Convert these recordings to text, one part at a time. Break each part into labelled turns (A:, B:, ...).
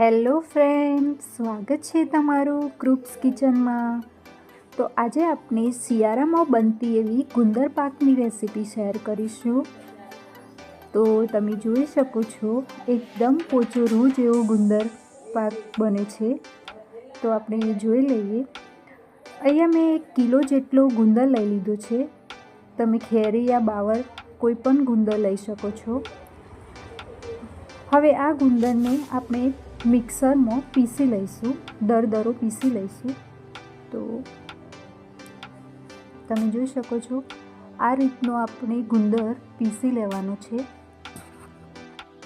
A: Hello friend સ્વાગત છે તમારું ગ્રુપ્સ કિચનમાં. તો આજે આપણે શિયાળામાં બનતી એવી ગુંદર પાકની રેસીપી શેર કરીશું. તો તમે જોઈ શકો છો, એકદમ પોચો રૂ જેવો ગુંદર પાક બને છે. તો આપણે જોઈ લઈએ. અહીંયા મેં એક કિલો જેટલો ગુંદર લઈ લીધો છે. તમે ખેરી યા બાવર કોઈ પણ ગુંદર લઈ શકો છો. હવે આ ગુંદરને આપણે મિક્સરમાં પીસી લઈશું દરદરો પીસી લઈશું. તો તમે જોઈ શકો છો, આ રીતનો આપણે ગુંદર પીસી લેવાનો છે.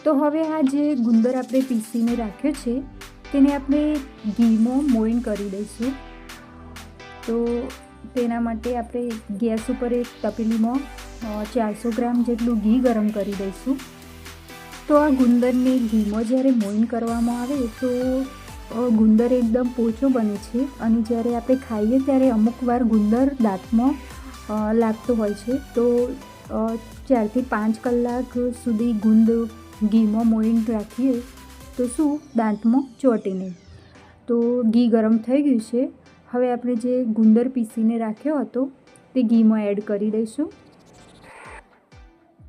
A: તો હવે આ જે ગુંદર આપણે પીસીને રાખ્યો છે, તેને આપણે ઘીમાં મોઈન કરી દઈશું. તો તેના માટે આપણે ગેસ ઉપર એક તપેલીમાં ચારસો ગ્રામ જેટલું ઘી ગરમ કરી દઈશું. તો આ ગુંદરને ઘીમાં જ્યારે મોઈન કરવામાં આવે તો ગુંદર એકદમ પોચો બને છે અને જ્યારે આપણે ખાઈએ ત્યારે અમુક વાર ગુંદર દાંતમાં લાગતો હોય છે. તો ચારથી પાંચ કલાક સુધી ગુંદ ઘીમાં મોઈન રાખીએ તો શું? દાંતમાં ચોટે નહીં. તો ઘી ગરમ થઈ ગયું છે. હવે આપણે જે ગુંદર પીસીને રાખ્યો હતો તે ઘીમાં એડ કરી દઈશું.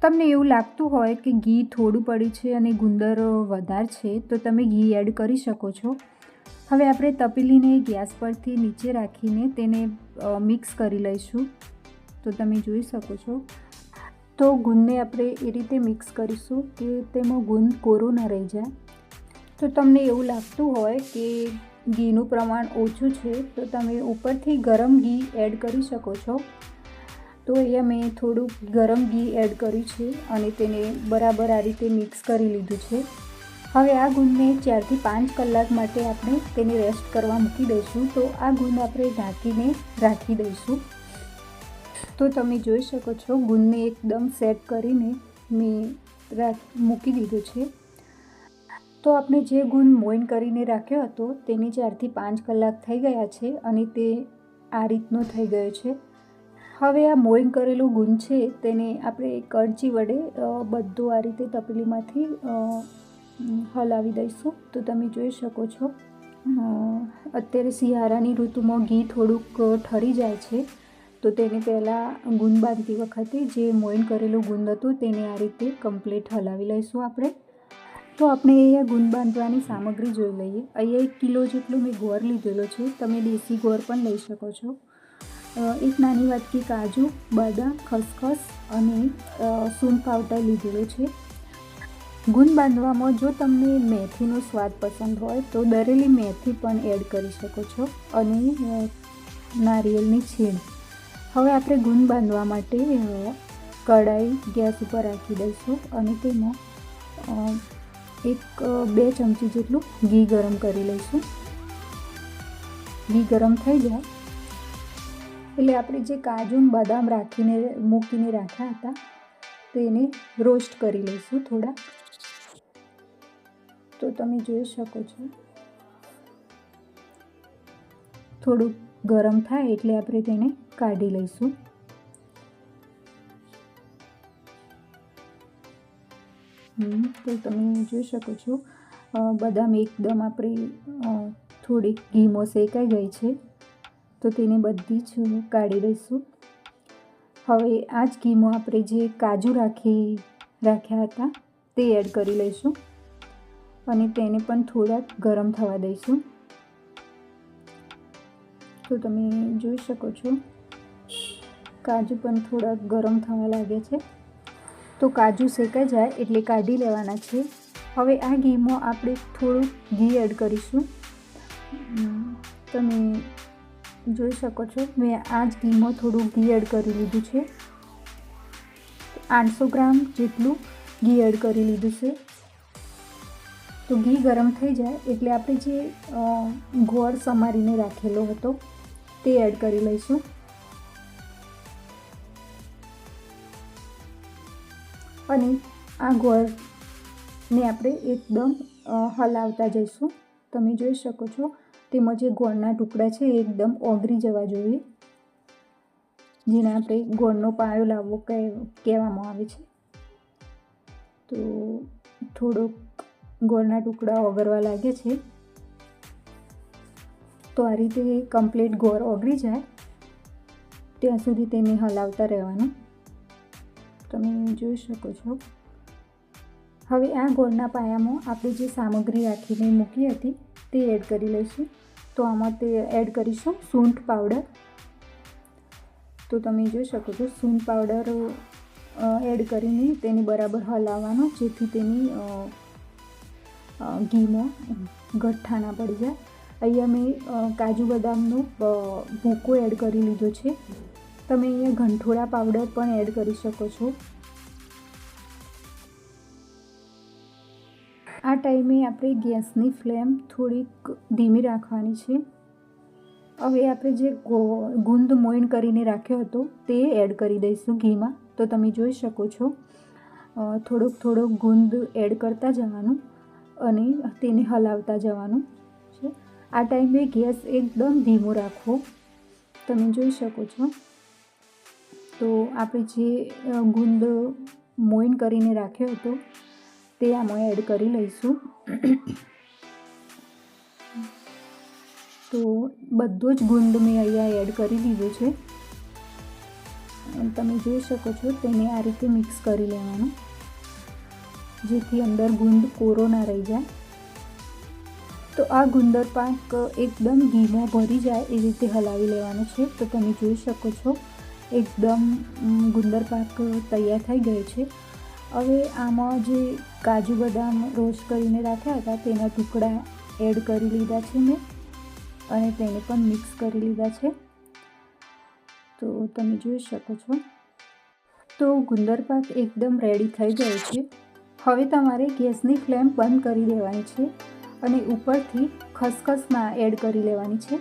A: તમને એવું લાગતું હોય કે ઘી થોડું પડ્યું છે અને ગુંદર વધારે છે, તો તમે ઘી એડ કરી શકો છો. હવે આપણે તપેલીને ગેસ પરથી નીચે રાખીને તેને મિક્સ કરી લઈશું. તો તમે જોઈ શકો છો. તો ગુંદને આપણે એ રીતે મિક્સ કરીશું કે તેમાં ગુંદ કોરો ન રહી જાય. તો તમને એવું લાગતું હોય કે ઘીનું પ્રમાણ ઓછું છે, તો તમે ઉપરથી ગરમ ઘી એડ કરી શકો છો. તો અહીંયા મેં થોડુંક ગરમ ઘી એડ કર્યું છે અને તેને બરાબર આ રીતે મિક્સ કરી લીધું છે. હવે આ ગુંદને ચારથી પાંચ કલાક માટે આપણે તેને રેસ્ટ કરવા મૂકી દઈશું. તો આ ગુંદ આપણે ઢાંકીને રાખી દઈશું. તો તમે જોઈ શકો છો ગુંદને એકદમ સેટ કરીને મેં મૂકી દીધું છે. તો આપણે જે ગુંદ મોઈન કરીને રાખ્યો હતો, તેની ચારથી પાંચ કલાક થઈ ગયા છે અને તે આ રીતનો થઈ ગયો છે. હવે આ મોઈન કરેલું ગુંદ છે તેને આપણે કરચી વડે બધું આ રીતે તપેલીમાંથી હલાવી દઈશું. તો તમે જોઈ શકો છો અત્યારે શિયાળાની ઋતુમાં ઘી થોડુંક ઠરી જાય છે. તો તેને પહેલાં ગુંદ બાંધતી વખતે જે મોઈન કરેલું ગુંદ હતું તેને આ રીતે કમ્પ્લીટ હલાવી લઈશું આપણે. તો આપણે અહીંયા ગુંદ બાંધવાની સામગ્રી જોઈ લઈએ. અહીંયા એક કિલો જેટલો મેં ગોળ લીધેલો છે. તમે દેશી ગોળ પણ લઈ શકો છો. એક નાની વાટકી કાજુ, બદામ, ખસખસ અને સૂન પાવડર લીધેલો છે. ગુંદ બાંધવામાં જો તમને મેથીનો સ્વાદ પસંદ હોય તો દરેલી મેથી પણ એડ કરી શકો છો અને નારિયેળની છીણ. હવે આપણે ગુંદ બાંધવા માટે કઢાઈ ગેસ ઉપર રાખી દઈશું અને તેમાં એક બે ચમચી જેટલું ઘી ગરમ કરી લઈશું. ઘી ગરમ થઈ જાય. એટલે આપણે જે કાજુ બદામ રાખીને, મૂકીને રાખ્યા હતા તેને રોસ્ટ કરી લઈશું થોડા. તો તમે જોઈ શકો છો. થોડુંક ગરમ થાય એટલે આપણે તેને કાઢી લઈશું. તો તમે જોઈ શકો છો બદામ એકદમ આપણે થોડીક ઘીમો શેકાઈ ગઈ છે. તો તેને બધી જ કાઢી દઈશું. હવે આ જ ઘીમાં આપણે જે કાજુ રાખી રાખ્યા હતા તે એડ કરી લઈશું અને તેને પણ થોડાક ગરમ થવા દઈશું. તો તમે જોઈ શકો છો, કાજુ પણ થોડાક ગરમ થવા લાગે છે. તો કાજુ શેકાઈ જાય એટલે કાઢી લેવાના છે. હવે આ ઘીમાં આપણે થોડું ઘી એડ કરીશું. તમે જોઈ શકો છો. મેં આ જ ઘીમાં થોડું ઘી એડ કરી લીધું છે. આઠસો ગ્રામ જેટલું ઘી એડ કરી લીધું છે. તો ઘી ગરમ થઈ જાય એટલે આપણે જે ગોળ સમારીને રાખેલો હતો તે એડ કરી લઈશું. અને આ ગોળને આપણે એકદમ હલાવતા જઈશું. તમે જોઈ શકો છો તેમાં એ ગોળના ટુકડા છે એકદમ ઓગરી જવા જોઈએ. જેને આપણે ગોળનો પાયો લાવવો કહેવામાં આવે છે. તો થોડોક ગોળના ટુકડા ઓગરવા લાગે છે. તો આ રીતે કમ્પ્લીટ ગોળ ઓગળી જાય. ત્યાં સુધી તેને હલાવતા રહેવાનું. તમે જોઈ શકો છો. હવે આ ગોળના પાયામાં આપણે જે સામગ્રી રાખીને મૂકી હતી તે એડ કરી લઈશું. તો આમાં તે એડ કરીશું સૂંઠ પાવડર. તો તમે જોઈ શકો છો સૂંઠ પાવડર એડ કરીને તેને બરાબર હલાવવાનો, જેથી તેની ઘીમાં ગઠ્ઠા ના પડી જાય. અહીંયા મેં કાજુ બદામનો ભૂકો એડ કરી લીધો છે. તમે અહીંયા ગંઠોળા પાવડર પણ એડ કરી શકો છો. આ ટાઈમે આપણે ગેસની ફ્લેમ થોડીક ધીમી રાખવાની છે. હવે આપણે જે ગુંદ મોઈન કરીને રાખ્યો હતો તે એડ કરી દઈશું ઘીમાં. તો તમે જોઈ શકો છો થોડોક થોડોક ગુંદ એડ કરતા જવાનું અને તેને હલાવતા જવાનું છે. આ ટાઈમે ગેસ એકદમ ધીમો રાખવો. તમે જોઈ શકો છો. તો આપણે જે ગુંદ મોઈન કરીને રાખ્યો હતો તે આમાં એડ કરી લઈશું. તો બધો જ ગુંદ મેં અહીંયા એડ કરી દીધો છે. તમે જોઈ શકો છો તેને આ રીતે મિક્સ કરી લેવાનું, જેથી અંદર ગુંદ કોરો ના રહી જાય. તો આ ગુંદર પાક એકદમ ઘીમાં ભરી જાય એ રીતે હલાવી લેવાનો છે. તો તમે જોઈ શકો છો, એકદમ ગુંદર પાક તૈયાર થઈ ગયો છે. હવે આમાં જે કાજુ બદામ રોસ્ટ કરીને રાખ્યા હતા, તેના ટુકડા એડ કરી લીધા છે મેં અને તેને પણ મિક્સ કરી લીધા છે. તો તમે જોઈ શકો છો. તો ગુંદર પાક એકદમ રેડી થઈ ગયો છે. હવે તમારે ગેસની ફ્લેમ બંધ કરી દેવાની છે અને ઉપરથી ખસખસમાં એડ કરી લેવાની છે.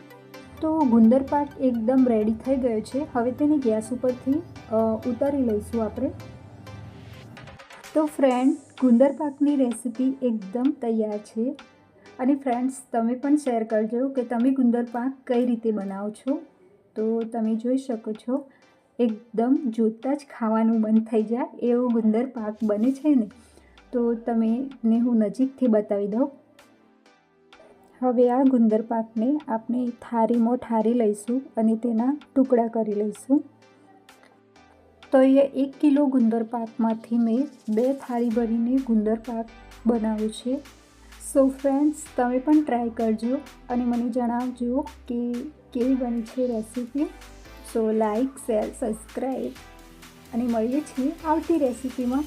A: તો ગુંદર પાક એકદમ રેડી થઈ ગયો છે. હવે તેને ગેસ ઉપરથી ઉતારી લઈશું આપણે. તો ફ્રેન્ડ ગુંદર પાકની રેસીપી એકદમ તૈયાર છે. અને ફ્રેન્ડ્સ તમે પણ શેર કરજો કે તમે ગુંદર પાક કઈ રીતે બનાવો છો. તો તમે જોઈ શકો છો, એકદમ જોતાં જ ખાવાનું મન થઈ જાય એવો ગુંદર પાક બને છે ને. તો તમે ને હું નજીકથી બતાવી દઉં. હવે આ ગુંદર પાકને આપણે થારીમાં ઠારી લઈશું અને તેના ટુકડા કરી લઈશું. તો અહીંયા એક કિલો ગુંદર પાકમાંથી મેં બે થાળી ભરીને ગુંદર પાક બનાવ્યો છે. સો ફ્રેન્ડ્સ તમે પણ ટ્રાય કરજો અને મને જણાવજો કે કેવી બની છે recipe so like share subscribe અને મળીએ છીએ આવતી રેસીપીમાં